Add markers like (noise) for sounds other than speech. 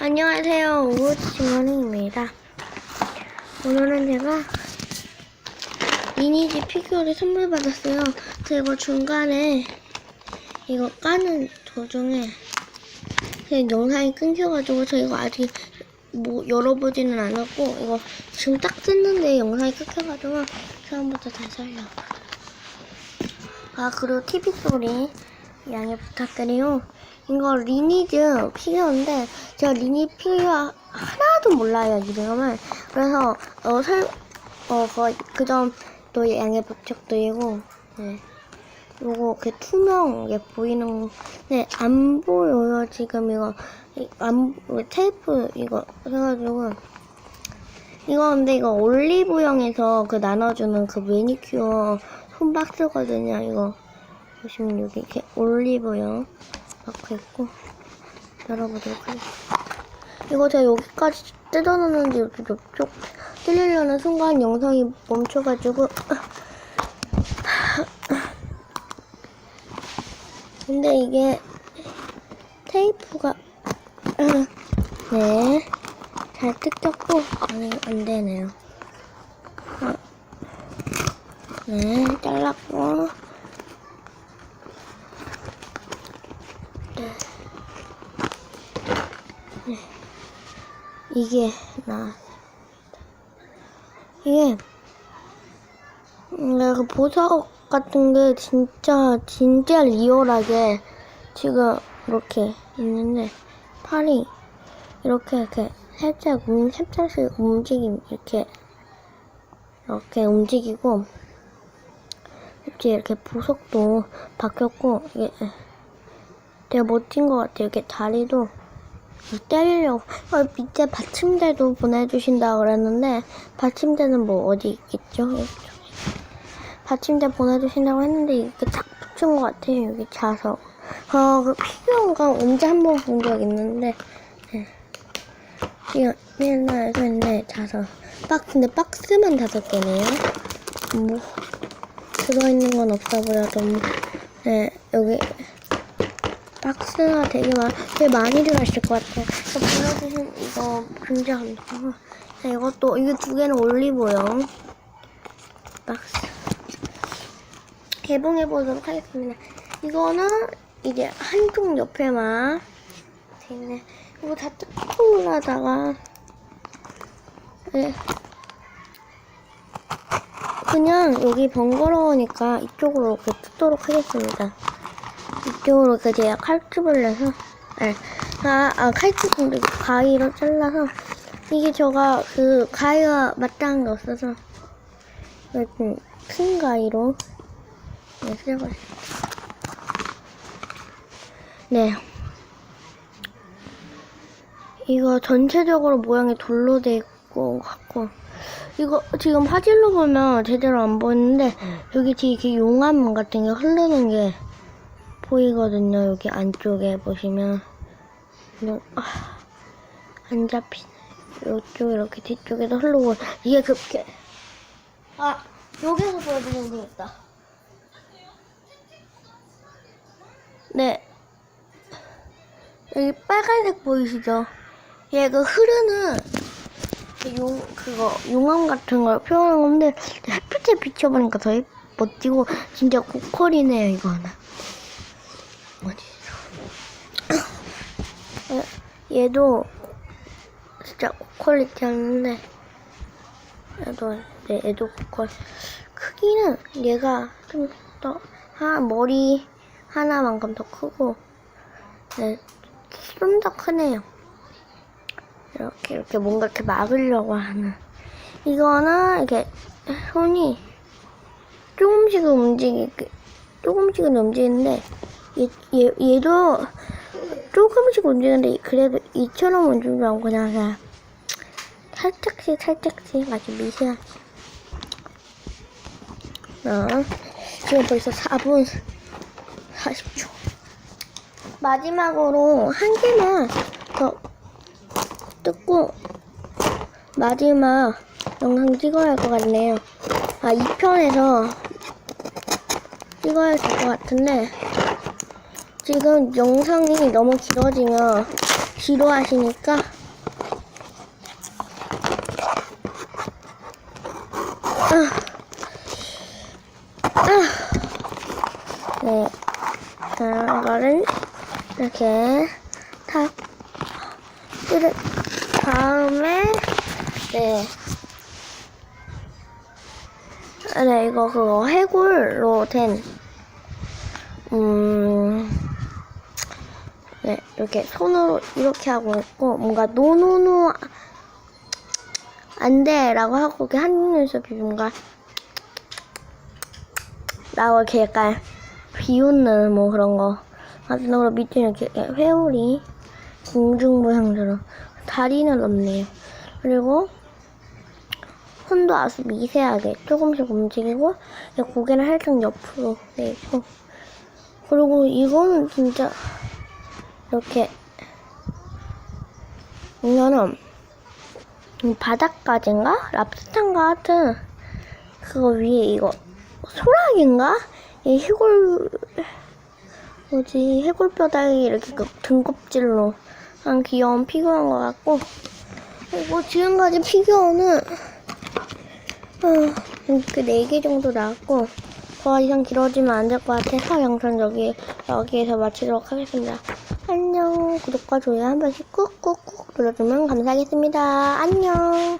안녕하세요. 우우치머닝입니다. 오늘은 제가 리니지 피규어를 선물 받았어요. 이거 중간에 이거 까는 도중에 제 영상이 끊겨가지고 저 이거 아직 뭐 열어보지는 않았고 이거 지금 딱 뜯는데 영상이 끊겨가지고 처음부터 다시 하려고. 아 그리고 TV 소리 양해 부탁드려요. 이거 리니즈 피규어인데 제가 리니 피규어 하나도 몰라요 이름을. 그래서 어 설어 거의 그점또 양해 부탁드리고 네. 요거 그 투명하게 보이는 네안 보여요 지금 이거 이- 안 테이프 이거 해가지고 이거 근데 이거 올리브영에서 그 나눠주는 그 매니큐어 손박스거든요 이거 보시면 여기 이렇게 올리브영 박혀 있고 열어보도록 하겠습니다 이거 제가 여기까지 뜯어놨는데 옆쪽 뜯으려는 순간 영상이 멈춰가지고 (laughs) 근데 이게 테이프가 (clears throat) 네 잘 뜯겼고 아니 안 되네요. 어. 네 잘랐고 이게 나 이게 음, 내가 그 보석 같은 게 진짜 진짜 리얼하게 지금 이렇게 있는데 팔이 이렇게 이렇게 살짝 음, 살짝씩 움직임 이렇게 이렇게 움직이고 이렇게 이렇게 보석도 바뀌었고 이게 되게 멋진 것 같아요. 이렇게 다리도 때리려고 어, 밑에 받침대도 보내주신다 그랬는데 받침대는 뭐 어디 있겠죠? 받침대 보내주신다고 했는데 이게 딱 붙은 것 같아요. 여기 자석. 어, 그 피규어가 언제 한 번 본 적 있는데 네. 옛날에 했는데 자석. 박 근데 박스만 다섯 개네요. 뭐 들어있는 건 없어 보여도 뭐. 네 여기 박스가 되게 많, 되게 많이 들어있을 것 같아요. 저 보여주신 이거 굉장히 자, 이것도 이게 두 개는 올리브영 박스. 개봉해 보도록 하겠습니다. 이거는 이제 한쪽 옆에만 돼 있네. 이거 다 뜯고 올라다가 네. 그냥 여기 번거로우니까 이쪽으로 이렇게 뜯도록 하겠습니다. 이쪽으로 이렇게 제가 칼집을 내서 네. 아, 아 칼집을 가위로 잘라서 이게 제가 그 가위가 마땅한 게 없어서 이렇게 큰 가위로 네, 쓰고 네. 이거 전체적으로 모양이 돌로 돼 있고 같고 이거 지금 화질로 보면 제대로 안 보이는데 여기 뒤에 용암 같은 게 흐르는 게 보이거든요. 여기 안쪽에 보시면 용- 아, 안 잡히네. 이쪽 이렇게 뒤쪽에도 흐르고 이게 그렇게 아 여기서 보여드리면 되겠다. 네. 여기 빨간색 보이시죠? 얘 그 흐르는 그 용, 그거, 용암 같은 걸 표현한 건데, 햇빛에 비춰보니까 더 예- 멋지고, 진짜 고퀄이네요, 이거 하나. 어디서. 어, 얘도, 진짜 고퀄리티 하는데, 얘도, 네, 얘도 고퀄. 크기는 얘가 좀 더, 하, 머리 하나만큼 더 크고, 네, 좀 더 크네요. 이렇게 이렇게 뭔가 이렇게 막으려고 하는 이거는 이렇게 손이 조금씩은 움직이 조금씩은 움직이는데 얘, 얘, 얘도 조금씩 움직이는데 그래도 이처럼 움직이지 않고 그냥, 살짝씩 살짝씩 아주 미세한. 어, 지금 벌써 4분 40초. 마지막으로 한 개만 더 뜯고 마지막 영상 찍어야 할 것 같네요. 아, 2편에서 찍어야 될 것 같은데 지금 영상이 너무 길어지면 지루하시니까 아. 네, 그런 거를 이렇게 탁 끓인 다음에 네. 네, 이거 그거 해골로 된, 음, 네, 이렇게 손으로 이렇게 하고 있고, 뭔가 노노노, 안 돼! 라고 하고, 이렇게 한 눈에서 비뭔가, 라고 이렇게 약간 비웃는 뭐 그런 거. 마지막으로 밑에 이렇게 회오리, 공중 모양처럼. 다리는 없네요. 그리고, 손도 아주 미세하게 조금씩 움직이고 고개는 살짝 옆으로 내고 그리고 이거는 진짜 이렇게 보면은 이 바닥까지인가? 랍스타인가 하여튼 그거 위에 이거 소라기인가? 이 해골 뭐지 해골뼈다귀 이렇게 그 등껍질로 한 귀여운 피규어인 것 같고 그리고 지금까지 피규어는 이렇게 4개 정도 나왔고 더 이상 길어지면 안 될 것 같아서 영상 여기, 여기에서 마치도록 하겠습니다. 안녕 구독과 좋아요 한 번씩 꾹꾹꾹 눌러주면 감사하겠습니다. 안녕